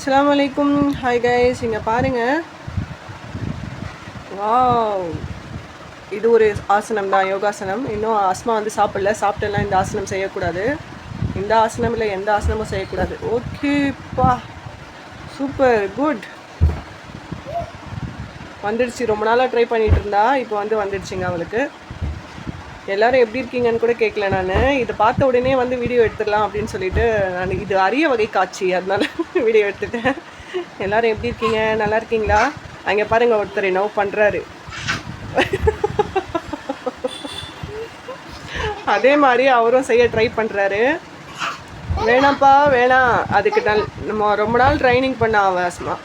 அஸ்ஸலாமு அலைக்கும் hi guys இங்கே பாருங்க. வாவ் இது ஒரு ஆசனம் தான் யோகாசனம். இன்னும் அஸ்மா வந்து சாப்பிடல சாப்பிட்டெல்லாம் இந்த ஆசனம் செய்யக்கூடாது. இந்த ஆசனம் இல்லை எந்த ஆசனமும் செய்யக்கூடாது. ஓகேப்பா சூப்பர் குட் வந்துடுச்சு. ரொம்ப நாளாக ட்ரை பண்ணிகிட்டு இருந்தா இப்போ வந்து வந்துடுச்சுங்க அவளுக்கு. எல்லாரும் எப்படி இருக்கீங்கன்னு கூட கேட்கல நான். இதை பார்த்த உடனே வந்து வீடியோ எடுத்துடலாம் அப்படின்னு சொல்லிட்டு நான் இது அரிய வகை காட்சி அதனால வீடியோ எடுத்துட்டேன். எல்லாரும் எப்படி இருக்கீங்க? நல்லா இருக்கீங்களா? அங்கே பாருங்க ஒருத்தர் என்னவோ பண்ணுறாரு அதே மாதிரி அவரும் செய்ய ட்ரை பண்ணுறாரு வேணாம்ப்பா வேணாம். அதுக்கு நல் நம்ம ரொம்ப நாள் ட்ரைனிங் பண்ண அவசியமா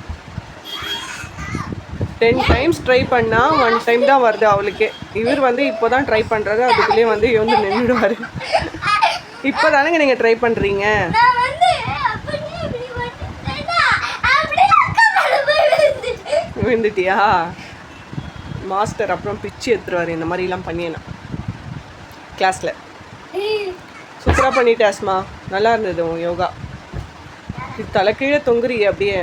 டென் டைம்ஸ் ட்ரை பண்ணால் ஒன் டைம் தான் வருது அவளுக்கே. இவர் வந்து இப்போ தான் ட்ரை பண்ணுறாரு அதுக்குள்ளேயே வந்து வந்து நின்றுடுவார் இப்போ தானேங்க நீங்கள் ட்ரை பண்ணுறீங்க. விழுந்துட்டியா? மாஸ்டர் அப்புறம் பிச்சு எடுத்துருவார் இந்த மாதிரிலாம் பண்ணியேனா. கிளாஸில் சூப்பராக பண்ணிட்டே அஸ்மா நல்லா இருந்தது உன் யோகா. இது தலை கீழே தொங்குறியே அப்படியே.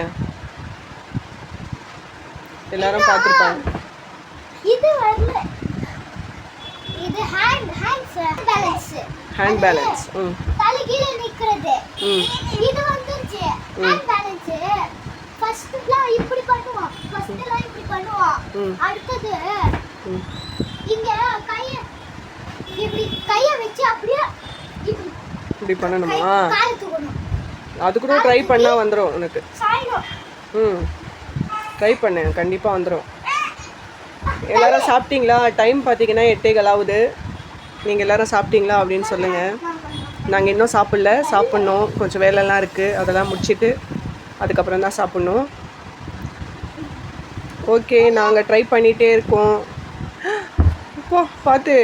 எல்லாரும் பார்த்துருப்பாங்க. இது வரல இது hand hands balance. Hand balance ம். தலை கீழே நிக்கிறது. ம். இது வந்துருச்சு. hand balance. ஃபர்ஸ்ட்லாம் இப்படி பண்ணுவோம். ஃபர்ஸ்ட்லாம் இப்படி பண்ணுவோம். அடுத்தது இங்க கைய இப்படி கைய வச்சு அப்படியே இப்படி இப்படி கை பண்ணணுமா அது கூட ட்ரை பண்ணால் வந்துடும் உனக்கு. ம். ட்ரை பண்ணேன் கண்டிப்பாக வந்துடும் எல்லாரும் சாப்பிட்டீங்களா? டைம் பார்த்தீங்கன்னா எட்டே ஆகுது நீங்கள் எல்லாரும் சாப்பிட்டீங்களா அப்படின்னு சொல்லுங்கள் நாங்கள் இன்னும் சாப்பிடல. சாப்பிட்ணும். கொஞ்சம் வேலைலாம் இருக்குது அதெல்லாம் முடிச்சுட்டு அதுக்கப்புறம் தான் சாப்பிட்ணும். ஓகே நாங்கள் ட்ரை பண்ணிகிட்டே இருக்கோம். இப்போ பார்த்து.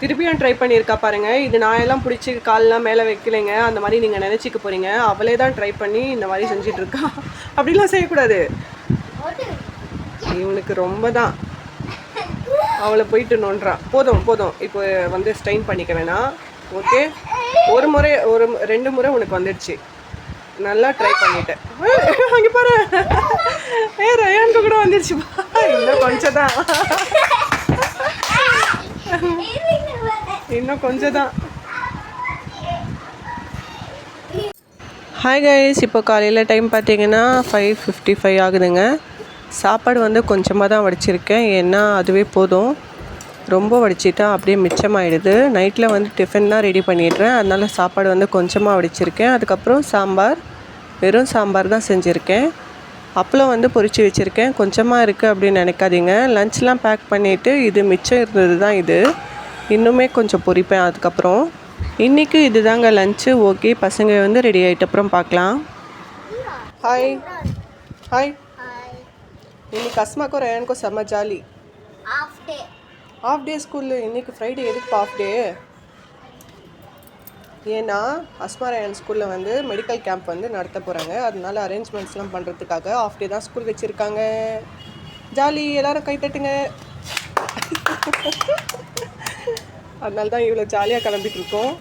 திருப்பியும் ட்ரை பண்ணியிருக்கா பாருங்க. இது நான் எல்லாம் பிடிச்சி கால்லாம் மேலே வைக்கலைங்க. அந்த மாதிரி நீங்கள் நினச்சிக்க போகிறீங்க அவளே தான் ட்ரை பண்ணி இந்த மாதிரி செஞ்சிட்டு இருக்கா அப்படிலாம் செய்யக்கூடாது. இவனுக்கு ரொம்ப தான். அவளை போயிட்டு நோன்றான் போதும் போதும். இப்போ வந்து ஸ்ட்ரெயின் பண்ணிக்க வேணாம். ஓகே ஒரு முறை ஒரு ரெண்டு முறை உனக்கு வந்துடுச்சு. நல்லா ட்ரை பண்ணிட்டேன் அங்கே பாரு. ஏ ரயானுக்கு கூட வந்துடுச்சு இன்னும் கொஞ்சம் தான். இன்னும் கொஞ்சம் தான் ஹாய் கைஸ் இப்போ காலையில் டைம் பார்த்தீங்கன்னா ஃபைவ் ஃபிஃப்டி ஃபைவ் ஆகுதுங்க. சாப்பாடு வந்து கொஞ்சமாக தான் வடிச்சிருக்கேன். ஏன்னா அதுவே போதும். ரொம்ப வடிச்சிட்டா அப்படியே மிச்சமாயிடுது. நைட்டில் வந்து டிஃபன் தான் ரெடி பண்ணிடுறேன். அதனால் சாப்பாடு வந்து கொஞ்சமாக வடிச்சிருக்கேன். அதுக்கப்புறம் சாம்பார். வெறும் சாம்பார் தான் செஞ்சுருக்கேன். அப்பளம் வந்து பொறிச்சு வச்சுருக்கேன். கொஞ்சமாக இருக்குது அப்படின்னு நினைக்காதீங்க. லஞ்ச்லாம் பேக் பண்ணிவிட்டு இது மிச்சம் இருந்தது தான் இது. இன்னுமே கொஞ்சம் பொரிப்பேன் அதுக்கப்புறம். இன்றைக்கி இதுதாங்க லஞ்சு ஓகே பசங்க வந்து ரெடி ஆகிட்ட அப்புறம் பார்க்கலாம். ஹாய் ஹாய் இன்னைக்கு அஸ்மாக்கும் ரயானுக்கும் செம்ம ஜாலி ஆஃப் டே ஸ்கூலு இன்னைக்கு ஃப்ரைடே எதுக்கு ஆஃப் டே ஏன்னா அஸ்மா ரயான் ஸ்கூலில் வந்து மெடிக்கல் கேம்ப் வந்து நடத்த போகிறாங்க அதனால அரேஞ்ச்மெண்ட்ஸ்லாம் பண்ணுறதுக்காக ஆஃப் டே தான் ஸ்கூல் வச்சுருக்காங்க. ஜாலி எல்லாரும் கை தட்டுங்க. அதனால தான் இவ்வளோ ஜாலியாக கிளம்பிட்டு இருக்கோம்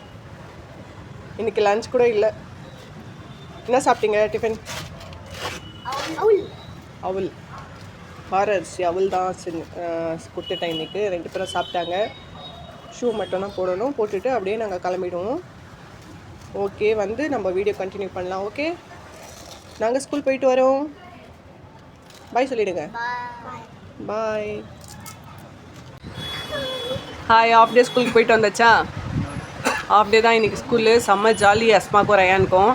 இன்னைக்கு லஞ்ச் கூட இல்லை. என்ன சாப்பிட்டீங்க டிஃபன் அவல். வார அரிசி அவல் தான் செஞ்சு கொடுத்துட்டேன் இன்னைக்கு. ரெண்டு பேரும் சாப்பிட்டாங்க. ஷூ மட்டும் தான் போடணும். போட்டுட்டு அப்படியே நாங்கள் கிளம்பிடுவோம். ஓகே வந்து நம்ம வீடியோ கண்டினியூ பண்ணலாம் ஓகே நாங்கள் ஸ்கூல் போயிட்டு வரோம். பாய் சொல்லிடுங்க. பாய் ஹாய் ஆஃப் டே ஸ்கூலுக்கு போயிட்டு வந்தாச்சா? ஆஃப் டே தான் இன்னைக்கு ஸ்கூலு செம்ம ஜாலி அஸ்மாக்கும் ரயானுக்கும்.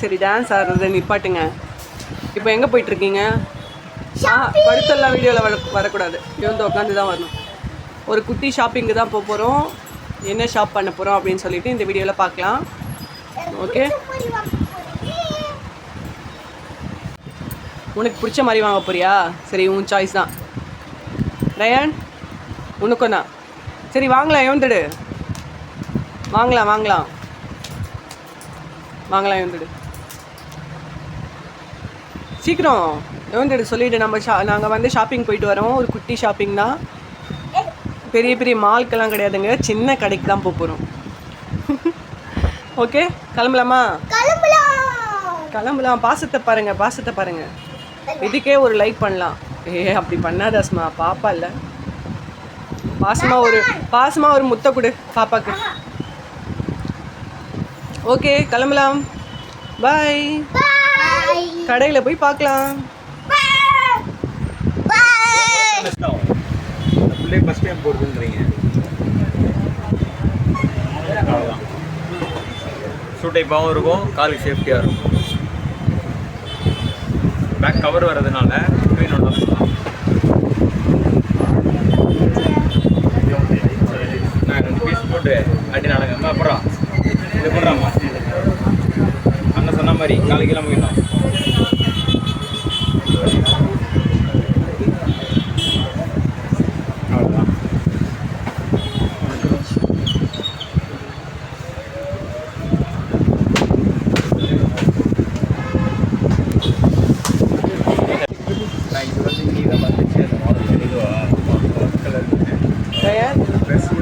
சரி டான்ஸ் ஆடுறத நிப்பாட்டுங்க. இப்போ எங்கே போயிட்டுருக்கீங்க? ஆ படுத்தெல்லாம் வீடியோவில் வர வரக்கூடாது. வந்து உட்காந்து தான் வரணும். ஒரு குட்டி ஷாப்பிங்கு தான் போக போகிறோம் என்ன ஷாப் பண்ண போகிறோம் அப்படின்னு சொல்லிட்டு இந்த வீடியோவில் பார்க்கலாம். ஓகே உனக்கு பிடிச்ச மாதிரி வாங்க போறியா? சரி உன் சாய்ஸ் தான். ரயான்? உனக்கும் தான் சரி வாங்கலாம் எழுந்துடு வாங்கலாம் வாங்கலாம். வாங்கலாம் எழுந்துடு சீக்கிரம் எழுந்துடு சொல்லிவிடு நம்ம ஷா நாங்கள் வந்து ஷாப்பிங் போயிட்டு வரோம். ஒரு குட்டி ஷாப்பிங் தான் பெரிய பெரிய மால்க்கெல்லாம் கிடையாதுங்க. சின்ன கடைக்கு தான் போக போகிறோம் ஓகே கிளம்பலாமா? கிளம்பலாம். பாசத்தை பாருங்க பாசத்தை பாருங்க. இதுக்கே ஒரு லைக் பண்ணலாம். ஏ அப்படி பண்ணாத அஸ்மா. பாப்பா இல்லை. பாசமா ஒரு பாசமா ஒரு முத்த கொடு பாப்பாக்கு. ஓகே கிளம்பலாம். பாய். கடையில் போய் பார்க்கலாம் பிள்ளை ஃபஸ்ட் டைம் போடுதுன்றீங்க அவ்வளோதான் ஷூ டைப்பாகவும் இருக்கும் காலுக்கு சேஃப்டியாக இருக்கும். பேக் கவர் வர்றதுனால ஸ்க்ரீனோட தான் போடலாம் நான் ரெண்டு பீஸ் போட்டு அடி நடங்க. அப்புறம் இது போடுறாமா அண்ணன் சொன்ன மாதிரி காலைக்கு கிலோ போயிடலாம் Yeah.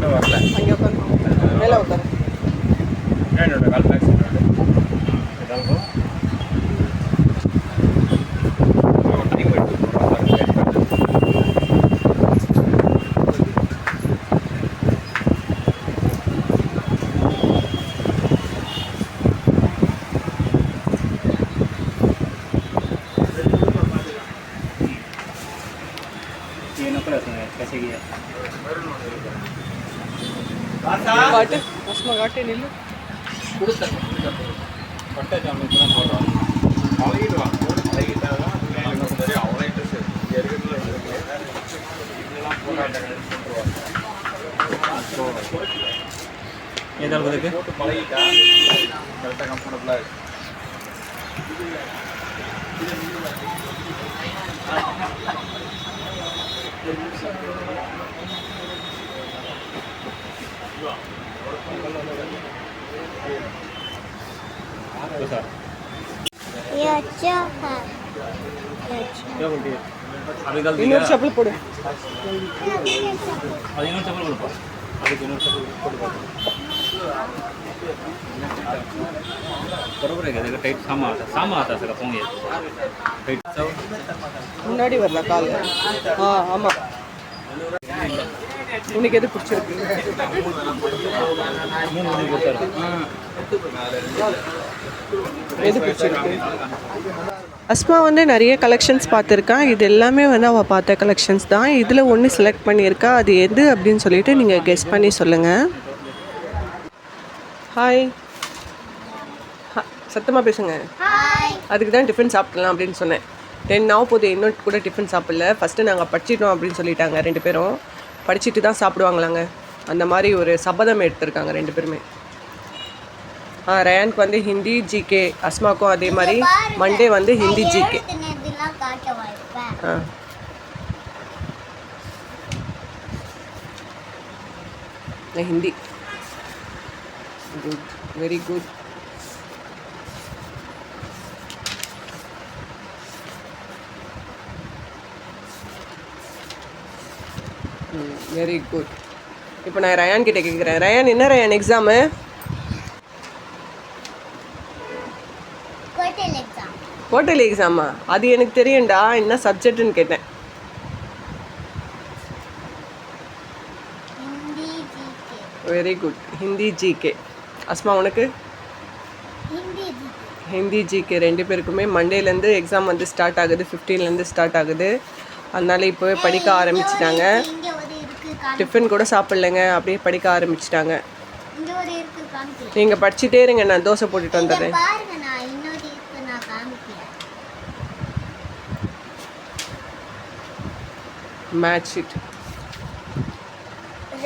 இது வந்து நீ தான் வந்துச்சு அந்த மாடல் இதுவா கலர் தயார் ட்ரெஸ் கூட வரல அங்கே உட்காந்து மேலே உட்காந்து என்னோட கால் பேக் இதாகும் காட்டு அஸ்மா காட்டு நில்லு பட்டை ஜாமீன் தான் போடுறோம் பழகிடுவான் பழகிட்டாதான் எனக்கு தெரியும் அவ்வளோ இன்ட்ரெஸ்ட் இங்கே இருக்கிறதுல இதெல்லாம் போராட்டம் போட்டுருவாங்க போட்டு பழகிட்டா கரெக்டாக கம்ஃபர்டபுளாக இருக்கு சார் ये ಇನ್ನೊಂದು ಚಪ್ಪಲ್ ಕೊಡಿ ಅದು ಇನ್ನೊಂದು ಚಪ್ಪಲ್ ಕೊಡಪ್ಪ ಅದಕ್ಕೆ ಇನ್ನೊಂದು ಚಪ್ಪಲ್ ಕೊಡಬೇಕು बरोबर आहे का त्याला टाईट सामा होता सामा होता सगळा पोंगे टाईट मुन्नाडी वरला काल हां आमा உனக்கு எது பிடிச்சிருக்கு? மூணு மணி கொடுத்தாரு எது பிடிச்சிருக்கு? அஸ்மா வந்து நிறைய கலெக்ஷன்ஸ் பார்த்துருக்கா. இது எல்லாமே வந்து அவள் பார்த்த கலெக்ஷன்ஸ் தான். இதில் ஒன்று செலக்ட் பண்ணியிருக்கா. அது எது அப்படின்னு சொல்லிட்டு நீங்கள் கெஸ் பண்ணி சொல்லுங்கள் ஹாய் சத்தமாக பேசுங்க. அதுக்கு தான் டிஃபன் சாப்பிடலாம் அப்படின்னு சொன்னேன். டென் ஆக போகுது இன்னும் கூட டிஃபன் சாப்பிடல. ஃபஸ்ட்டு நாங்கள் படிச்சிட்டோம் அப்படின்னு சொல்லிட்டாங்க ரெண்டு பேரும். படிச்சுட்டு தான் சாப்பிடுவாங்களாங்க. அந்த மாதிரி ஒரு சபதம் எடுத்திருக்காங்க ரெண்டு பேருமே. ஆ ரயானுக்கு வந்து ஹிந்தி ஜிகே அஸ்மாக்கும் அதே மாதிரி மண்டே வந்து ஹிந்தி ஜிகே ஆ. Hindi. Good very good very good இப்போ நான் ரயான் கிட்ட கேட்குறேன் ரயான் என்ன ரயான் எக்ஸாமு குவார்டர்லி எக்ஸாம் அது எனக்கு தெரியும்டா என்ன சப்ஜெக்ட்னு கேட்டேன். Very good Hindi GK Asma உனக்கு? ஹிந்தி ஜிகே ரெண்டு பேருக்குமே மண்டேலேருந்து எக்ஸாம் வந்து ஸ்டார்ட் ஆகுது 15 ல இருந்து ஸ்டார்ட் ஆகுது. அதனால இப்போவே படிக்க ஆரம்பிச்சிட்டாங்க இங்க ஒரு இருக்கு காமி டிஃபன் கூட சாப்பிட்லங்க அப்படியே படிக்க ஆரம்பிச்சிட்டாங்க. நீங்கள் படிச்சுட்டே இருங்க நான் தோசை போட்டுட்டு வந்துடுறேன். மேட்ச் ஷீட்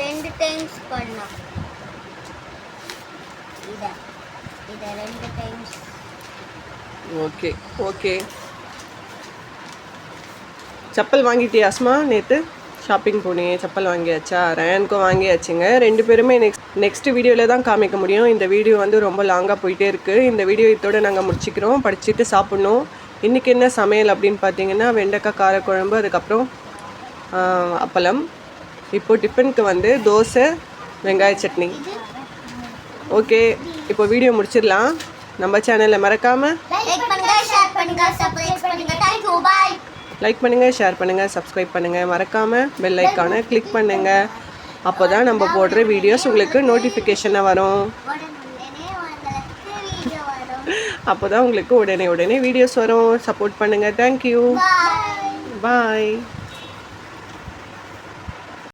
ரெண்டு டைம்ஸ் பண்ணோம். இத இத ரெண்டு டைம்ஸ் ஓகே ஓகே. செப்பல் வாங்கிட்டியா அஸ்மா நேற்று ஷாப்பிங் போனேன் செப்பல் வாங்கியாச்சா? ரயானுக்கும் வாங்கியாச்சுங்க. ரெண்டு பேருமே நெக்ஸ்ட் நெக்ஸ்ட் வீடியோவில் தான் காமிக்க முடியும். இந்த வீடியோ வந்து ரொம்ப லாங்காக போயிட்டே இருக்குது இந்த வீடியோ இதோட நாங்கள் முடிச்சுக்கிறோம். படிச்சுட்டு சாப்பிட்ணும். இன்றைக்கி என்ன சமையல் அப்படின்னு பார்த்தீங்கன்னா வெண்டைக்காய் காரக்குழம்பு அதுக்கப்புறம் அப்பளம். இப்போ டிஃபனுக்கு வந்து தோசை வெங்காய சட்னி. ஓகே இப்போ வீடியோ முடிச்சிடலாம். நம்ம சேனலில் மறக்காமல் லைக் பண்ணுங்கள் ஷேர் பண்ணுங்கள் சப்ஸ்கிரைப் பண்ணுங்கள் மறக்காமல் பெல் ஐக்கானை கிளிக் பண்ணுங்கள் அப்போ தான் நம்ம போடுற வீடியோஸ் உங்களுக்கு நோட்டிஃபிகேஷனாக வரும். அப்போ தான் உங்களுக்கு உடனே உடனே வீடியோஸ் வரும். சப்போர்ட் பண்ணுங்கள் தேங்க்யூ பாய்